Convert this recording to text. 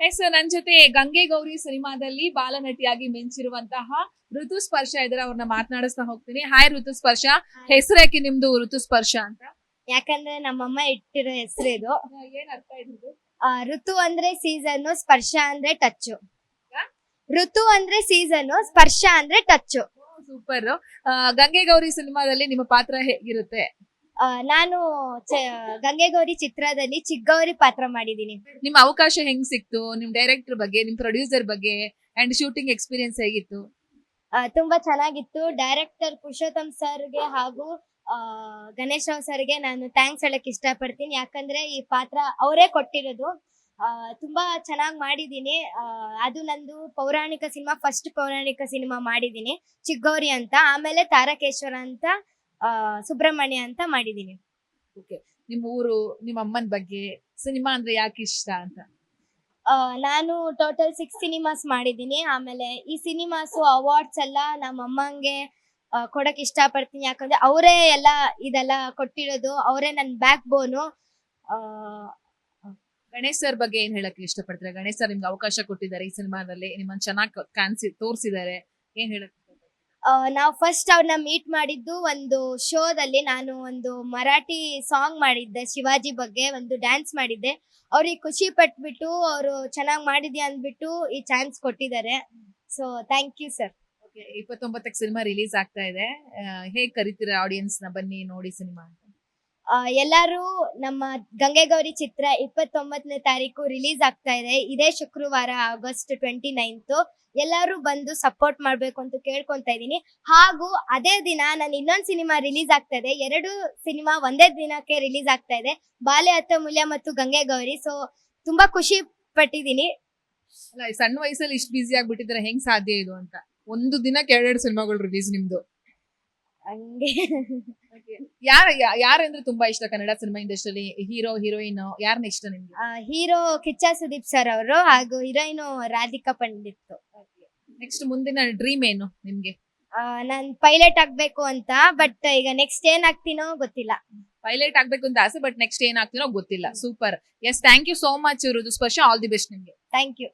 S ನನ್ ಜೊತೆ ಗಂಗೆ ಗೌರಿ ಸಿನಿಮಾದಲ್ಲಿ ಬಾಲನಟಿಯಾಗಿ ಮಿಂಚಿರುವಂತಹ ಋತು ಸ್ಪರ್ಶ ಇದ್ರೆ ಅವ್ರನ್ನ ಮಾತನಾಡಿಸ್ತಾ ಹೋಗ್ತೀನಿ. ಹಾಯ್ ಋತು ಸ್ಪರ್ಶ. ಹೆಸರು ಯಾಕೆ ನಿಮ್ದು ಋತು ಸ್ಪರ್ಶ ಅಂತ? ಯಾಕಂದ್ರೆ ನಮ್ಮಮ್ಮ ಇಟ್ಟಿರೋ ಹೆಸರು ಇದು. ಏನ್ ಅರ್ಥ ಇದ್ರು ಋತು ಅಂದ್ರೆ ಸೀಸನ್ ಸ್ಪರ್ಶ ಅಂದ್ರೆ ಟಚ್ ಋತು ಅಂದ್ರೆ ಸೀಸನ್ ಸ್ಪರ್ಶ ಅಂದ್ರೆ ಟಚ್ ಸೂಪರ್ ಗಂಗೆ ಗೌರಿ ಸಿನಿಮಾದಲ್ಲಿ ನಿಮ್ಮ ಪಾತ್ರ ಹೇಗಿರುತ್ತೆ? ನಾನು ಗಂಗೆಗೌರಿ ಚಿತ್ರದಲ್ಲಿ ಚಿಕ್ಕಗೌರಿ ಪಾತ್ರ ಮಾಡಿದೀನಿ ನಿಮ್ ಅವಕಾಶ ಹೆಂಗ್ ಸಿಕ್ತು? ನಿಮ್ ಡೈರೆಕ್ಟರ್ ಬಗ್ಗೆ ನಿಮ್ ಪ್ರೊಡ್ಯೂಸರ್ ಬಗ್ಗೆ ಅಂಡ್ ಶೂಟಿಂಗ್ ಎಕ್ಸ್ಪೀರಿಯನ್ಸ್ ಹೇಗಿತ್ತು? ತುಂಬಾ ಚೆನ್ನಾಗಿತ್ತು. ಡೈರೆಕ್ಟರ್ ಪುರುಷೋತ್ತಮ್ ಸರ್ಗೆ ಹಾಗೂ ಗಣೇಶ್ ರಾವ್ ಸರ್ಗೆ ನಾನು ಥ್ಯಾಂಕ್ಸ್ ಹೇಳಕ್ ಇಷ್ಟಪಡ್ತೀನಿ. ಯಾಕಂದ್ರೆ ಈ ಪಾತ್ರ ಅವರೇ ಕೊಟ್ಟಿರೋದು. ತುಂಬಾ ಚೆನ್ನಾಗಿ ಮಾಡಿದೀನಿ ಆ, ಅದು ನಂದು ಪೌರಾಣಿಕ ಸಿನಿಮಾ ಫಸ್ಟ್ ಪೌರಾಣಿಕ ಸಿನಿಮಾ ಮಾಡಿದೀನಿ ಚಿಕ್ಕಗೌರಿ ಅಂತ. ಆಮೇಲೆ ತಾರಕೇಶ್ವರ ಅಂತ. ಸುಬ್ರಹ್ಮಣ್ಯ ಅಂತ ಮಾಡಿದೀನಿ. ನಿಮ್ಮ ಊರು ನಿಮ್ಮ ಅಮ್ಮನ ಬಗ್ಗೆ ಸಿನಿಮಾ ಅಂದ್ರೆ ಯಾಕೆ ಇಷ್ಟ ಅಂತ? ಆ, ನಾನು ಟೋಟಲ್ ಸಿಕ್ಸ್ ಸಿನಿಮಾಸ್ ಮಾಡಿದ್ದೀನಿ ಆಮೇಲೆ ಈ ಸಿನಿಮಾಸ್ ಅವಾರ್ಡ್ಸ್ ಎಲ್ಲ ನಮ್ಮ ಅಮ್ಮಂಗೆ ಆ, ಕೊಡಕ್ ಇಷ್ಟಪಡ್ತೀನಿ. ಯಾಕಂದ್ರೆ ಅವರೇ ಎಲ್ಲ ಇದೆಲ್ಲ ಕೊಟ್ಟಿರೋದು ಅವರೇ ನನ್ನ ಬ್ಯಾಕ್ ಬೋನು ಗಣೇಶ್ ಸರ್ ಬಗ್ಗೆ ಏನ್ ಹೇಳಕ್ ಇಷ್ಟಪಡ್ತೀರಾ? ಗಣೇಶ್ ಸರ್ ನಿಮ್ಗೆ ಅವಕಾಶ ಕೊಟ್ಟಿದ್ದಾರೆ ಈ ಸಿನಿಮಾದಲ್ಲಿ ನಿಮ್ಮನ್ನ ಚೆನ್ನಾಗಿ ಕಾಣಿಸಿ ತೋರಿಸಿದ್ದಾರೆ. ಏನ್ ಹೇಳಕ್ ನಾವು ಫಸ್ಟ್ ಅವ್ರನ್ನ ಮೀಟ್ ಮಾಡಿದ್ದು ಒಂದು ಶೋದಲ್ಲಿ ನಾನು ಒಂದು ಮರಾಠಿ ಸಾಂಗ್ ಮಾಡಿದ್ದೆ ಶಿವಾಜಿ ಬಗ್ಗೆ, ಒಂದು ಡ್ಯಾನ್ಸ್ ಮಾಡಿದ್ದೆ. ಅವ್ರಿಗೆ ಖುಷಿ ಪಟ್ಬಿಟ್ಟು, ಅವರು ಚೆನ್ನಾಗಿ ಮಾಡಿದ್ಯಾ ಅಂದ್ಬಿಟ್ಟು ಈ ಚಾನ್ಸ್ ಕೊಟ್ಟಿದ್ದಾರೆ. ಸೊ ಥ್ಯಾಂಕ್ ಯು ಸರ್ ಇಪ್ಪತ್ತೊಂಬತ್ತಕ್ಕೆ ಸಿನಿಮಾ ರಿಲೀಸ್ ಆಗ್ತಾ ಇದೆ. ಹೇಗೆ ಕರಿತೀರಾ ಆಡಿಯನ್ಸ್ನ ಬನ್ನಿ ನೋಡಿ ಸಿನಿಮಾ ಅಂತ. ಎಲ್ಲರೂ ನಮ್ಮ ಗಂಗೆಗೌರಿ ಚಿತ್ರ ಇಪ್ಪತ್ತೊಂಬತ್ತನೇ ತಾರೀಕು ರಿಲೀಸ್ ಆಗ್ತಾ ಇದೆ. ಇದೇ ಶುಕ್ರವಾರ ಆಗಸ್ಟ್ ಟ್ವೆಂಟಿ ನೈನ್ತ್ ಎಲ್ಲರೂ ಬಂದು ಸಪೋರ್ಟ್ ಮಾಡ್ಬೇಕು ಅಂತ ಕೇಳ್ಕೊಂತ ಇದ್ದೀನಿ. ಹಾಗೂ ಅದೇ ದಿನ ನಾನು ಇನ್ನೊಂದು ಸಿನಿಮಾ ರಿಲೀಸ್ ಆಗ್ತಾ ಇದೆ. ಎರಡು ಸಿನಿಮಾ ಒಂದೇ ದಿನಕ್ಕೆ ರಿಲೀಸ್ ಆಗ್ತಾ ಇದೆ. ಬಾಲೆ ಅತ್ತ ಮೂಲ್ಯ ಮತ್ತು ಗಂಗೆಗೌರಿ. ಸೊ ತುಂಬಾ ಖುಷಿ ಪಟ್ಟಿದ್ದೀನಿ. ಸಣ್ಣ ವಯಸ್ಸಲ್ಲಿ ಇಷ್ಟು ಬಿಸಿ ಆಗ್ಬಿಟ್ಟಿದ್ರೆ ಹೆಂಗ್ ಸಾಧ್ಯ ಇದು ಅಂತ? ಒಂದು ದಿನಕ್ಕೆ ಎರಡೆರಡು ಸಿನಿಮಾಗಳು ರಿಲೀಸ್ ನಿಮ್ದು. ಹಂಗೆ. ಯಾರ ಯಾರಂದ್ರೆ ತುಂಬಾ ಇಷ್ಟ ಕನ್ನಡ ಸಿನಿಮಾ ಇಂಡಸ್ಟ್ರಿಯಲ್ಲಿ ಹೀರೋ ಹೀರೋಯಿನ್ ಯಾರನ್ನ ಇಷ್ಟ ನಿಮ್ಗೆ? ಹೀರೋ ಕಿಚ್ಚ ಸುದೀಪ್ ಸರ್ ಅವರು ಹಾಗೂ ಹೀರೋಯಿನ್ ರಾಧಿಕಾ ಪಂಡಿತ್. ನೆಕ್ಸ್ಟ್ ಮುಂದಿನ ಡ್ರೀಮ್ ಏನು ನಿಮ್ಗೆ? ನಾನ್ ಪೈಲಟ್ ಆಗ್ಬೇಕು ಅಂತ ಬಟ್ ಈಗ ನೆಕ್ಸ್ಟ್ ಏನ್ ಆಗ್ತೀನೋ ಗೊತ್ತಿಲ್ಲ. ಪೈಲಟ್ ಆಗ್ಬೇಕು ಅಂತ ಆಸೆ ಬಟ್ ನೆಕ್ಸ್ಟ್ ಏನ್ ಆಗ್ತೀನೋ ಗೊತ್ತಿಲ್ಲ. Super yes thank you so much ಇರೋದು ಸ್ಪರ್ಶ ಆಲ್ ದಿ ಬೆಸ್ಟ್ ನಿಮ್ಗೆ. Thank you